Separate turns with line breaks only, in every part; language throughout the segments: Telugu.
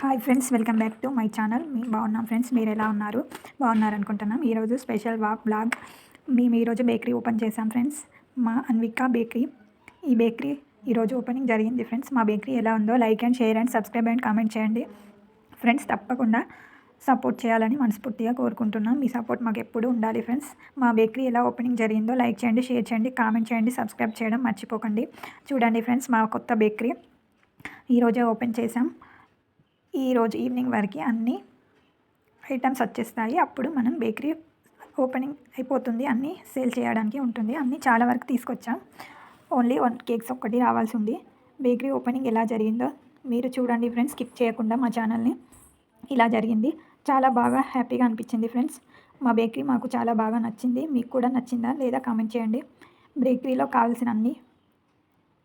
Hi friends welcome back to my channel. మీ బాగున్నాం ఫ్రెండ్స్? మీరు ఎలా ఉన్నారు? బాగున్నారు అనుకుంటున్నాం ఈరోజు స్పెషల్ వాక్ బ్లాగ్ మేము ఈరోజు బేకరీ ఓపెన్ చేసాం ఫ్రెండ్స్. మా అన్వికా బేకరీ. ఈ బేకరీ ఈరోజు ఓపెనింగ్ జరిగింది ఫ్రెండ్స్. మా బేకరీ ఎలా ఉందో like and share and subscribe and comment చేయండి. ఫ్రెండ్స్ తప్పకుండా సపోర్ట్ చేయాలని మనస్ఫూర్తిగా కోరుకుంటున్నాం. మీ సపోర్ట్ మాకు ఎప్పుడు ఉండాలి ఫ్రెండ్స్. మా బేకరీ ఎలా ఓపెనింగ్ జరిగిందో లైక్ చేయండి షేర్ చేయండి కామెంట్ చేయండి సబ్స్క్రైబ్ చేయడం మర్చిపోకండి. చూడండి ఫ్రెండ్స్ మా కొత్త బేకరీ. ఈరోజే ఓపెన్ చేసాం ఈరోజు ఈవినింగ్ వరకు అన్ని ఐటమ్స్ వచ్చేస్తాయి. అప్పుడు మనం బేకరీ ఓపెనింగ్ అయిపోతుంది. అన్నీ సేల్ చేయడానికి ఉంటుంది. అన్నీ చాలా వరకు తీసుకొచ్చాం. ఓన్లీ వన్ కేక్స్ ఒక్కటి రావాల్సి ఉంది. బేకరీ ఓపెనింగ్ ఎలా జరిగిందో మీరు చూడండి ఫ్రెండ్స్. స్కిప్ చేయకుండా మా ఛానల్ని. ఇలా జరిగింది. చాలా బాగా హ్యాపీగా అనిపించింది ఫ్రెండ్స్. మా బేకరీ మాకు చాలా బాగా నచ్చింది. మీకు కూడా నచ్చిందా లేదా కామెంట్ చేయండి. బేకరీలో కావాల్సిన అన్నీ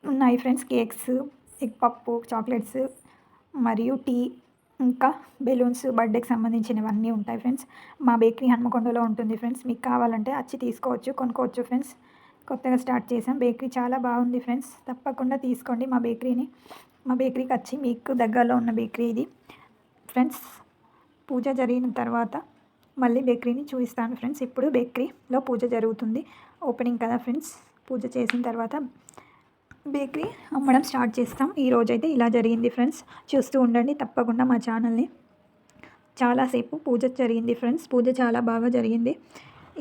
ఉన్నాయి friends. Cakes egg puff chocolates మరియు టీ ఇంకా బెలూన్స్ బర్త్డేకి సంబంధించినవన్నీ ఉంటాయి ఫ్రెండ్స్. మా బేకరీ హన్మకొండలో ఉంటుంది ఫ్రెండ్స్. మీకు కావాలంటే వచ్చి తీసుకోవచ్చు కొనుక్కోవచ్చు ఫ్రెండ్స్. కొత్తగా స్టార్ట్ చేసాం బేకరీ చాలా బాగుంది ఫ్రెండ్స్. తప్పకుండా తీసుకోండి మా బేకరీని. మా బేకరీకి వచ్చి మీకు దగ్గరలో ఉన్న బేకరీ ఇది. ఫ్రెండ్స్ పూజ జరిగిన తర్వాత మళ్ళీ బేకరీని చూపిస్తాను ఫ్రెండ్స్. ఇప్పుడు బేకరీలో పూజ జరుగుతుంది. ఓపెనింగ్ కదా ఫ్రెండ్స్. పూజ చేసిన తర్వాత బేకరీ అమ్మడం స్టార్ట్ చేస్తాం. ఈరోజైతే ఇలా జరిగింది ఫ్రెండ్స్. చూస్తూ ఉండండి తప్పకుండా మా ఛానల్ని. చాలాసేపు పూజ జరిగింది ఫ్రెండ్స్. పూజ చాలా బాగా జరిగింది.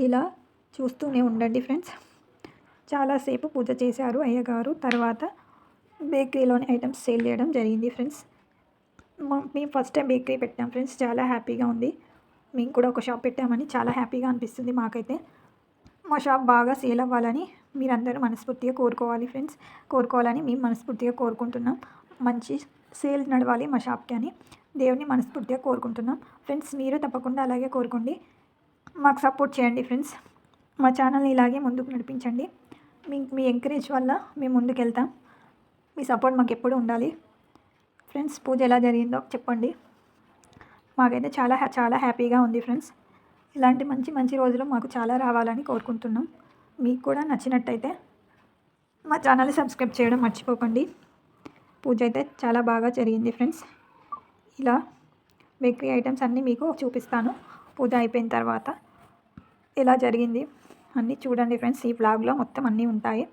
ఇలా చూస్తూనే ఉండండి ఫ్రెండ్స్. చాలాసేపు పూజ చేశారు అయ్యగారు. తర్వాత బేకరీలోని ఐటమ్స్ సేల్ చేయడం జరిగింది ఫ్రెండ్స్. మేము ఫస్ట్ టైం బేకరీ పెట్టాం ఫ్రెండ్స్. చాలా హ్యాపీగా ఉంది. మేము కూడా ఒక షాప్ పెట్టామని చాలా హ్యాపీగా అనిపిస్తుంది మాకైతే. మా షాప్ బాగా సేల్ అవ్వాలని మీరందరూ మనస్ఫూర్తిగా కోరుకోవాలి ఫ్రెండ్స్. కోరుకోవాలని మేము మనస్ఫూర్తిగా కోరుకుంటున్నాం. మంచి సేల్ నడవాలి మా షాప్కి అని దేవుని మనస్ఫూర్తిగా కోరుకుంటున్నాం. ఫ్రెండ్స్ మీరు తప్పకుండా అలాగే కోరుకోండి. మాకు సపోర్ట్ చేయండి ఫ్రెండ్స్. మా ఛానల్ని ఇలాగే ముందుకు నడిపించండి. మీ మీ ఎంకరేజ్ వల్ల మేము ముందుకు వెళ్తాం మీ సపోర్ట్ మాకు ఎప్పుడు ఉండాలి. ఫ్రెండ్స్ పూజ ఎలా జరిగిందో చెప్పండి. మాకైతే చాలా చాలా హ్యాపీగా ఉంది ఫ్రెండ్స్. ఇలాంటి మంచి మంచి రోజులు మాకు చాలా రావాలని కోరుకుంటున్నాం. మీకు కూడా నచ్చినట్టయితే మా ఛానల్ని సబ్స్క్రైబ్ చేయడం మర్చిపోకండి. పూజ అయితే చాలా బాగా జరిగింది ఫ్రెండ్స్. ఇలా బేకరీ ఐటమ్స్ అన్నీ మీకు చూపిస్తాను. పూజ అయిపోయిన తర్వాత ఎలా జరిగింది అన్నీ చూడండి ఫ్రెండ్స్. ఈ బ్లాగ్లో మొత్తం అన్నీ ఉంటాయి.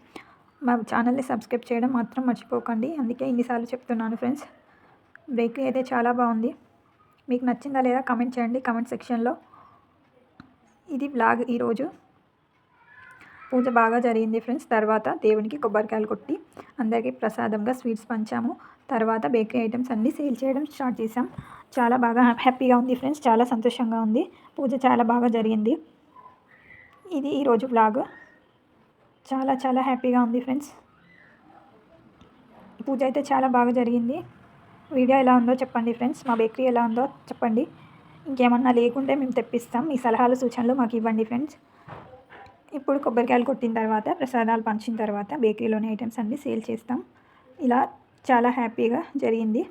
మా ఛానల్ని సబ్స్క్రైబ్ చేయడం మాత్రం మర్చిపోకండి. అందుకే ఇన్నిసార్లు చెప్తున్నాను ఫ్రెండ్స్. బేకరీ అయితే చాలా బాగుంది. మీకు నచ్చిందా లేదా కమెంట్ చేయండి. కమెంట్ సెక్షన్లో ఇది బ్లాగ్ ఈరోజు. పూజ బాగా జరిగింది ఫ్రెండ్స్. తర్వాత దేవునికి కొబ్బరికాయలు కొట్టి అందరికీ ప్రసాదంగా స్వీట్స్ పంచాము. తర్వాత బేకరీ ఐటమ్స్ అన్నీ సేల్ చేయడం స్టార్ట్ చేసాం చాలా బాగా హ్యాపీగా ఉంది ఫ్రెండ్స్. చాలా సంతోషంగా ఉంది. పూజ చాలా బాగా జరిగింది. ఇది ఈరోజు బ్లాగ్ చాలా చాలా హ్యాపీగా ఉంది ఫ్రెండ్స్. పూజ అయితే చాలా బాగా జరిగింది. వీడియో ఎలా ఉందో చెప్పండి ఫ్రెండ్స్. మా బేకరీ ఎలా ఉందో చెప్పండి. ఇంకేమన్నా లేకుంటే మేము తెప్పిస్తాం. మీ సలహాలు సూచనలు మాకు ఇవ్వండి ఫ్రెండ్స్. ఇప్పుడు కొబ్బరికాయలు కొట్టిన తర్వాత ప్రసాదాలు పంచిన తర్వాత బేకరీలోని ఐటమ్స్ అన్నీ సేల్ చేస్తాం. ఇలా చాలా హ్యాపీగా జరిగింది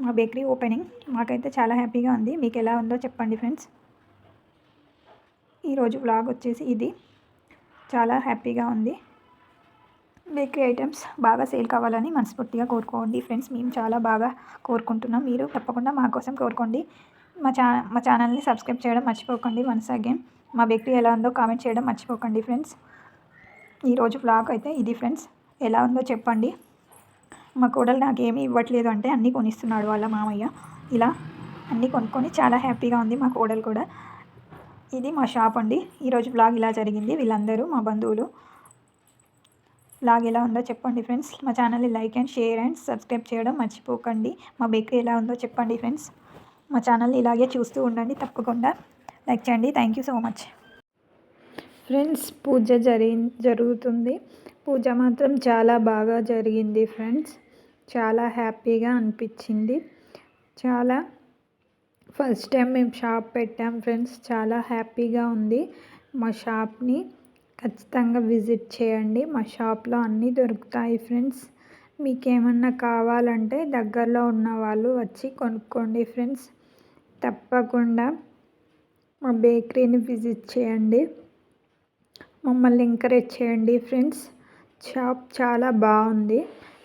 మా బేకరీ ఓపెనింగ్. మాకైతే చాలా హ్యాపీగా ఉంది. మీకు ఎలా ఉందో చెప్పండి ఫ్రెండ్స్. ఈరోజు వ్లాగ్ వచ్చేసి ఇది. చాలా హ్యాపీగా ఉంది. బేకరీ ఐటమ్స్ బాగా సేల్ కావాలని మనస్ఫూర్తిగా కోరుకోండి ఫ్రెండ్స్. మేము చాలా బాగా కోరుకుంటున్నాం. మీరు తప్పకుండా మా కోసం కోరుకోండి. మా ఛా మా ఛానల్ని సబ్స్క్రైబ్ చేయడం మర్చిపోకండి వన్స్ అగైన్. మా బేకరీ ఎలా ఉందో కామెంట్ చేయడం మర్చిపోకండి ఫ్రెండ్స్. ఈరోజు ఫ్లాగ్ అయితే ఇది ఫ్రెండ్స్. ఎలా ఉందో చెప్పండి. మా కోడలు నాకు ఇవ్వట్లేదు అంటే అన్నీ కొనిస్తున్నాడు వాళ్ళ మామయ్య. ఇలా అన్నీ కొనుక్కొని చాలా హ్యాపీగా ఉంది మా కోడలు కూడా. ఇది మా షాప్ అండి. ఈరోజు బ్లాగ్ ఇలా జరిగింది. వీళ్ళందరూ మా బంధువులు. బ్లాగ్ ఎలా ఉందో చెప్పండి ఫ్రెండ్స్. మా ఛానల్ని like and share and subscribe చేయడం మర్చిపోకండి. మా బేకరీ ఎలా ఉందో చెప్పండి ఫ్రెండ్స్. మా ఛానల్ని ఇలాగే చూస్తూ ఉండండి తప్పకుండా లైక్ చేయండి. Thank you so much friends పూజ జరి జరుగుతుంది. పూజ మాత్రం చాలా బాగా జరిగింది ఫ్రెండ్స్. చాలా హ్యాపీగా అనిపించింది. చాలా ఫస్ట్ టైం మేము షాప్ పెట్టాం ఫ్రెండ్స్. చాలా హ్యాపీగా ఉంది. మా షాప్ని ఖచ్చితంగా విజిట్ చేయండి. మా షాప్లో అన్నీ దొరుకుతాయి ఫ్రెండ్స్. మీకు ఏమన్నా కావాలంటే దగ్గరలో ఉన్న వాళ్ళు వచ్చి కొనుక్కోండి ఫ్రెండ్స్. తప్పకుండా మా బేకరీని విజిట్ చేయండి. మమ్మల్ని ఎంకరేజ్ చేయండి ఫ్రెండ్స్. షాప్ చాలా బాగుంది.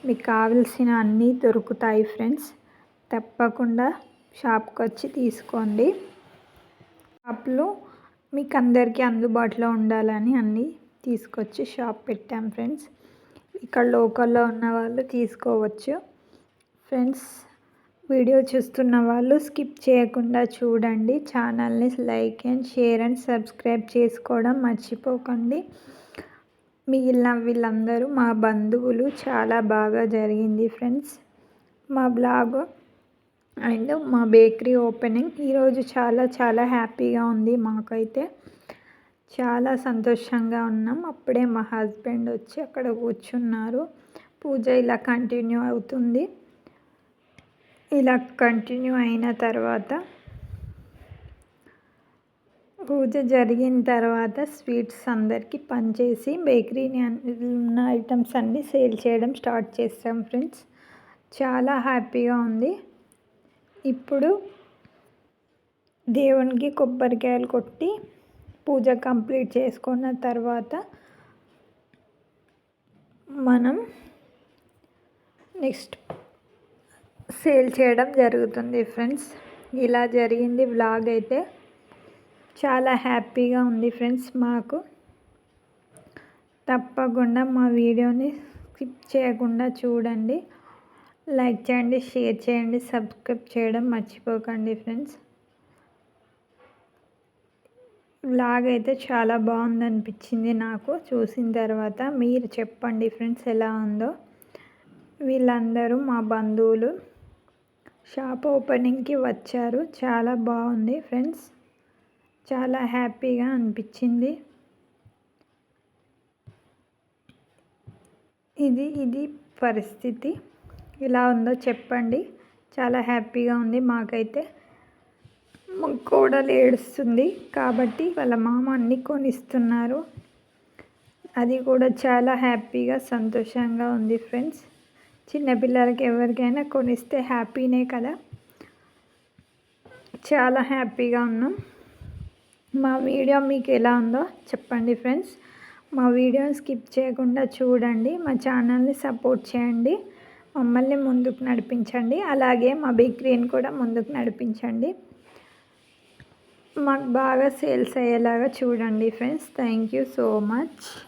మీకు కావలసిన అన్నీ దొరుకుతాయి ఫ్రెండ్స్. తప్పకుండా షాప్కి వచ్చి తీసుకోండి. షాప్లో మీకు అందరికీ అందుబాటులో ఉండాలని అన్నీ తీసుకొచ్చి షాప్ పెట్టాం ఫ్రెండ్స్. ఇక్కడ లోకల్లో ఉన్న వాళ్ళు తీసుకోవచ్చు. ఫ్రెండ్స్ వీడియో చూస్తున్న వాళ్ళు స్కిప్ చేయకుండా చూడండి. ఛానల్ని like and share and subscribe చేసుకోవడం మర్చిపోకండి. మిగిలిన వీళ్ళందరూ మా బంధువులు చాలా బాగా జరిగింది ఫ్రెండ్స్. మా బ్లాగ్ అండ్ మా బేకరీ ఓపెనింగ్ ఈరోజు చాలా చాలా హ్యాపీగా ఉంది మాకైతే. చాలా సంతోషంగా ఉన్నాం. అప్పుడే మా హస్బెండ్ వచ్చి అక్కడ కూర్చున్నారు. పూజ ఇలా కంటిన్యూ అవుతుంది. ఇలా కంటిన్యూ అయిన తర్వాత పూజ జరిగిన తర్వాత స్వీట్స్ అందరికీ పనిచేసి బేకరీని ఉన్న ఐటమ్స్ అన్నీ సేల్ చేయడం స్టార్ట్ చేస్తాం ఫ్రెండ్స్. చాలా హ్యాపీగా ఉంది. ఇప్పుడు దేవునికి కొబ్బరికాయలు కొట్టి పూజ కంప్లీట్ చేసుకున్న తర్వాత మనం నెక్స్ట్ సేల్ చేయడం జరుగుతుంది ఫ్రెండ్స్. ఇలా జరిగింది బ్లాగ్ అయితే. చాలా హ్యాపీగా ఉంది ఫ్రెండ్స్ మాకు. తప్పకుండా మా వీడియోని స్కిప్ చేయకుండా చూడండి. లైక్ చేయండి షేర్ చేయండి సబ్స్క్రైబ్ చేయడం మర్చిపోకండి ఫ్రెండ్స్. బ్లాగ్ అయితే చాలా బాగుందనిపించింది నాకు. చూసిన తర్వాత మీరు చెప్పండి ఫ్రెండ్స్ ఎలా ఉందో. వీళ్ళందరూ మా బంధువులు. షాప్ ఓపెనింగ్కి వచ్చారు. చాలా బాగుంది ఫ్రెండ్స్. చాలా హ్యాపీగా అనిపించింది. ఇది ఇది పరిస్థితి. ఎలా ఉందో చెప్పండి. చాలా హ్యాపీగా ఉంది మాకైతే. మా కోడలు ఏడుస్తుంది కాబట్టి వాళ్ళ మామ అన్నీ కొనిస్తున్నారు. అది కూడా చాలా హ్యాపీగా సంతోషంగా ఉంది ఫ్రెండ్స్. చిన్నపిల్లలకి ఎవరికైనా కొనిస్తే హ్యాపీనే కదా. చాలా హ్యాపీగా ఉన్నాం. మా వీడియో మీకు ఎలా ఉందో చెప్పండి ఫ్రెండ్స్. మా వీడియోని స్కిప్ చేయకుండా చూడండి. మా ఛానల్ని సపోర్ట్ చేయండి. మమ్మల్ని ముందుకు నడిపించండి. అలాగే మా బేకరీని కూడా ముందుకు నడిపించండి. మాకు బాగా సేల్స్ అయ్యేలాగా చూడండి friends. Thank you so much.